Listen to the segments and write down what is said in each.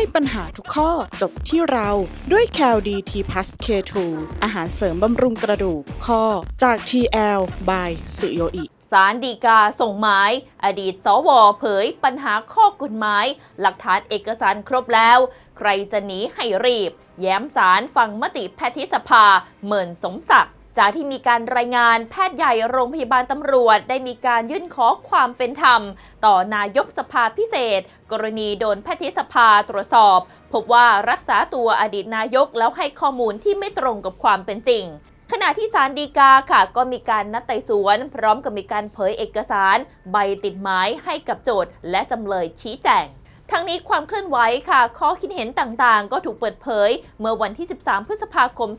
ให้ปัญหาทุกข้อจบที่เราด้วย c a l d t p l u s K2 อาหารเสริมบำรุงกระดูกข้อจาก TL by สุโยอิสารดีกาส่งหมาย อดีตสวเผยปัญหาข้อกฎหมาย หลักฐานเอกสารครบแล้ว ใครจะหนีให้รีบ แย้มสารฟังมติแพทยสภาเหมือนสมศักดิ์ จากที่มีการรายงานแพทย์ใหญ่โรงพยาบาลตำรวจ ได้มีการยื่นขอความเป็นธรรม ต่อนายกสภาพิเศษ กรณีโดนแพทยสภาตรวจสอบ พบว่ารักษาตัวอดีตนายกแล้วให้ข้อมูลที่ไม่ตรงกับความเป็นจริงขณะที่ศาลฎีกาค่ะ ก็มีการนัดไต่สวน พร้อมกับมีการเผยเอกสาร ใบติดหมายให้กับโจทย์ และจำเลยชี้แจงทั้งนี้ความเคลื่อนไหวค่ะ ข้อคิดเห็นต่างๆ ก็ถูกเปิดเผย เมื่อวันที่ 13 พฤษภาคม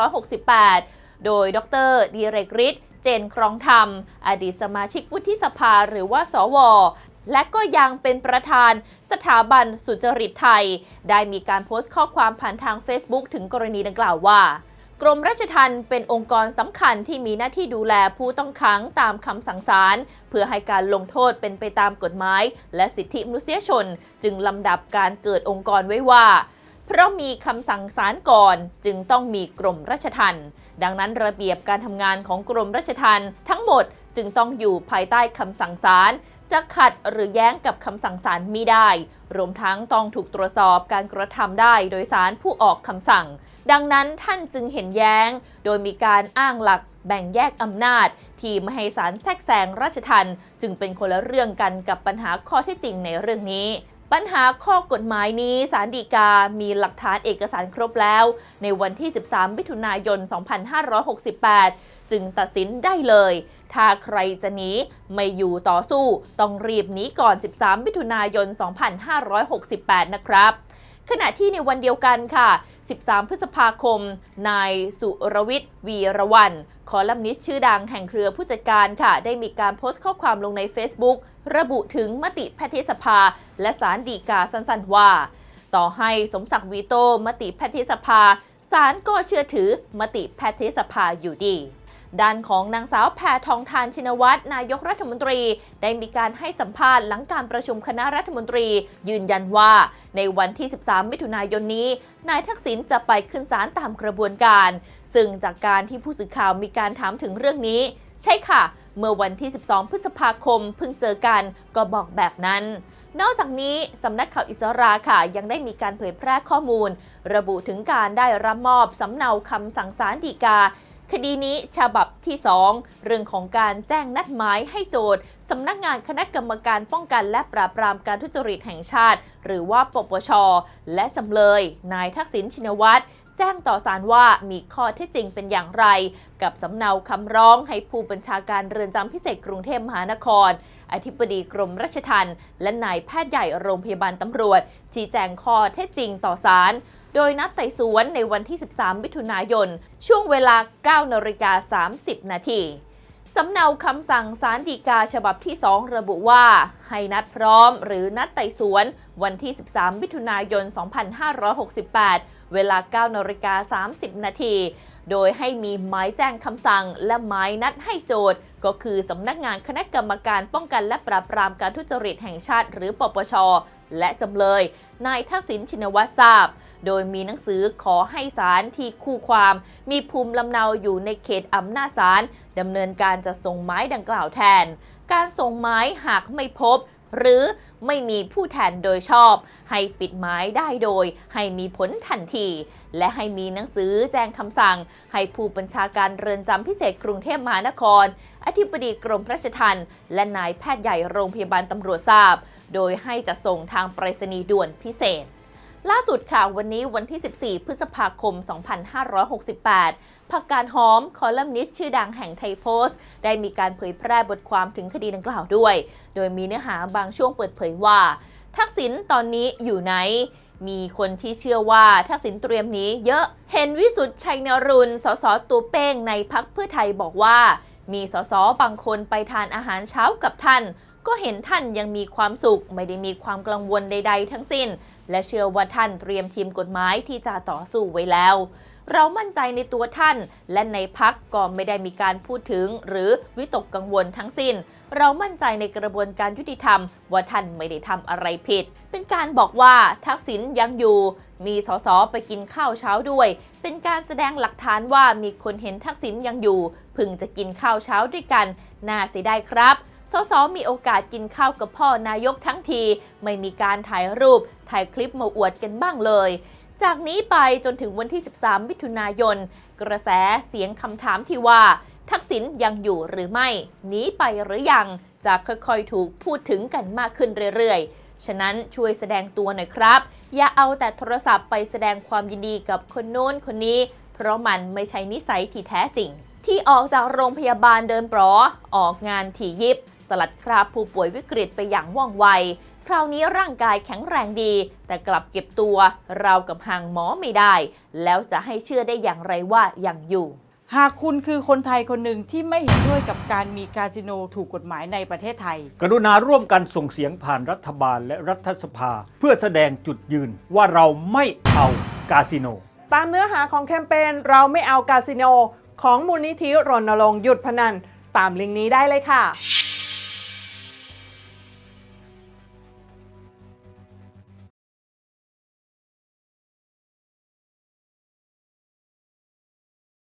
2568 โดยดรดีเรกฤทธิ์เจนครองธรรม อดีตสมาชิกวุฒิสภาหรือว่าสวและก็ยังเป็นประธานสถาบันสุจริตไทย ได้มีการโพสต์ข้อความผ่านทาง Facebook ถึงกรณีดังกล่าวว่ากรมราชทัณฑ์เป็นองค์กรสำคัญที่มีหน้าที่ดูแลผู้ต้องขังตามคำสั่งศาลเพื่อให้การลงโทษเป็นไปตามกฎหมาย และสิทธิมนุษยชน จึงลำดับการเกิดองค์กรไว้ว่า เพราะมีคำสั่งศาลก่อนจึงต้องมีกรมราชทัณฑ์ ดังนั้นระเบียบการทำงานของกรมราชทัณฑ์ทั้งหมดจึงต้องอยู่ภายใต้คำสั่งศาลจะขัดหรือแย้งกับคำสั่งศาลมิได้ รวมทั้งต้องถูกตรวจสอบการกระทำได้โดยศาลผู้ออกคำสั่ง ดังนั้นท่านจึงเห็นแย้ง โดยมีการอ้างหลักแบ่งแยกอำนาจ ที่ไม่ให้ศาลแทรกแซงราชทันจึงเป็นคนละเรื่องกันกับปัญหาข้อท็จจริงในเรื่องนี้ ปัญหาข้อกฎหมายนี้สารดีกา มีหลักฐานเอกสารครบแล้ว ในวันที่ 13 มิถุนายน 2568 จึงตัดสินได้เลย ถ้าใครจะหนีไม่อยู่ต่อสู้ ต้องรีบหนีก่อน 13 มิถุนายน 2568 นะครับ ขณะที่ในวันเดียวกันค่ะ 13 พฤษภาคม นายสุรวิทย์วีระวันคอลัมนิสต์ชื่อดังแห่งเครือผู้จัดการค่ะ ได้มีการโพสต์ข้อความลงใน Facebook ระบุถึงมติแพทยสภา และสารดีกาสั้นๆว่า ต่อให้สมศักดิ์วีโต้มติแพทยสภา ศาลก็เชื่อถือมติแพทยสภาอยู่ดี ด้านของนางสาวแพทองทานชินวัตรนายกรัฐมนตรี ได้มีการให้สัมภาษณ์หลังการประชุมคณะรัฐมนตรี ยืนยันว่า ในวันที่ 13 มิถุนายนนี้ นายทักษิณจะไปขึ้นศาลตามกระบวนการ ซึ่งจากการที่ผู้สื่อข่าวมีการถามถึงเรื่องนี้ ใช่ค่ะ เมื่อวันที่ 12 พฤษภาคมเพิ่งเจอกันก็บอกแบบนั้นนอกจากนี้ สำนักข่าวอิสราค่ะ ยังได้มีการเผยแพร่ข้อมูล ระบุถึงการได้รับมอบสำเนาคำสั่งศาลฎีกา คดีนี้ฉบับที่ 2 เรื่องของการแจ้งนัดหมายให้โจทย์สำนักงานคณะกรรมการป้องกันและปราบปรามการทุจริตแห่งชาติ หรือว่าปปช และจำเลย นายทักษิณชินวัตร แจ้งต่อศาลว่ามีข้อเท็จจริงเป็นอย่างไร กับสำเนาคำร้องให้ผู้บัญชาการเรือนจำพิเศษกรุงเทพมหานคร อธิบดีกรมราชทัณฑ์และนายแพทย์ใหญ่โรงพยาบาลตำรวจ ชี้แจงข้อเท็จจริงต่อศาลโดยนัดไต่สวนในวันที่ 13 มิถุนายน ช่วงเวลา 9นาฬิกา30 นาที สำเนาคำสั่งศาลฎีกาฉบับที่ 2 ระบุว่า ให้นัดพร้อมหรือนัดไต่สวน วันที่ 13 มิถุนายน 2568 เวลา 9นาฬิกา30 นาทีโดยให้มีหมายแจ้งคำสั่งและหมายนัดให้โจทย์ ก็คือสำนักงานคณะกรรมการป้องกันและปราบปรามการทุจริตแห่งชาติหรือปปช และจำเลย นายทักษิณชินวัตรทราบ โดยมีหนังสือขอให้ศาลที่คู่ความ มีภูมิลำเนาอยู่ในเขตอำนาจศาลดำเนินการจะส่งไม้ดังกล่าวแทน การส่งไม้หากไม่พบ หรือไม่มีผู้แทนโดยชอบ ให้ปิดหมายได้โดย ให้มีผลทันที และให้มีหนังสือแจ้งคำสั่ง ให้ผู้บัญชาการเรือนจำพิเศษกรุงเทพมหานคร อธิบดีกรมราชทัณฑ์และนายแพทย์ใหญ่โรงพยาบาลตำรวจทราบ โดยให้จะส่งทางไปรษณีย์ด่วนพิเศษ ล่าสุดค่ะวันนี้วันที่ 14 พฤษภาคม 2568 ผักการหอมคอลัมนิสต์ชื่อดังแห่งไทยโพสต์ ได้มีการเผยแพร่บทความถึงคดีดังกล่าวด้วย โดยมีเนื้อหาบางช่วงเปิดเผยว่า ทักษิณตอนนี้อยู่ไหนมีคนที่เชื่อว่าทักษิณเตรียมนี้เยอะ เห็นวิสุทธ์ชัยนรุนสสตัวเป้งในพักเพื่อไทยบอกว่า มีสสบางคนไปทานอาหารเช้ากับท่าน ก็เห็นท่านยังมีความสุข ไม่ได้มีความกังวลใด ๆ ทั้งสิ้น และเชื่อว่าท่านเตรียมทีมกฎหมายที่จะต่อสู้ไว้แล้ว เรามั่นใจในตัวท่าน และในพักก็ไม่ได้มีการพูดถึง หรือวิตกกังวลทั้งสิ้น เรามั่นใจในกระบวนการยุติธรรม ว่าท่านไม่ได้ทำอะไรผิด เป็นการบอกว่าทักษิณยังอยู่ มีสสไปกินข้าวเช้าด้วย เป็นการแสดงหลักฐานว่ามีคนเห็นทักษิณยังอยู่ พึงจะกินข้าวเช้าด้วยกันน่าเสียดายครับ สสมีโอกาสกินข้าวกับพ่อนายกทั้งที ไม่มีการถ่ายรูป ถ่ายคลิปมาอวดกันบ้างเลย จากนี้ไปจนถึงวันที่ 13 มิถุนายน กระแสเสียงคำถามที่ว่า ทักษิณยังอยู่หรือไม่หนีไปหรือยังจะค่อยๆ ถูกพูดถึงกันมากขึ้นเรื่อยๆ ฉะนั้นช่วยแสดงตัวหน่อยครับ อย่าเอาแต่โทรศัพท์ไปแสดงความยินดีกับคนโน้นคนนี้ เพราะมันไม่ใช่นิสัยที่แท้จริง ที่ออกจากโรงพยาบาลเดินปลอออกงานถี่ยิบ ลัดคราบผู้ป่วยวิกฤตไปอย่างว่องไว คราวนี้ร่างกายแข็งแรงดี แต่กลับเก็บตัวเราวกับห่างหมอไม่ได้ แล้วจะให้เชื่อได้อย่างไรว่ายังอยู่ หากคุณคือคนไทยคนหนึ่งที่ไม่เห็นด้วยกับการมีคาสิโนถูกกฎหมายในประเทศไทย กรุณาร่วมกันส่งเสียงผ่านรัฐบาลและรัฐสภา เพื่อแสดงจุดยืนว่าเราไม่เอากาสิโน ตามเนื้อหาของแคมเปญเราไม่เอากาสิโน ของมูลนิธิรณรงค์หยุดพนัน ตามลิงก์นี้ได้เลยค่ะ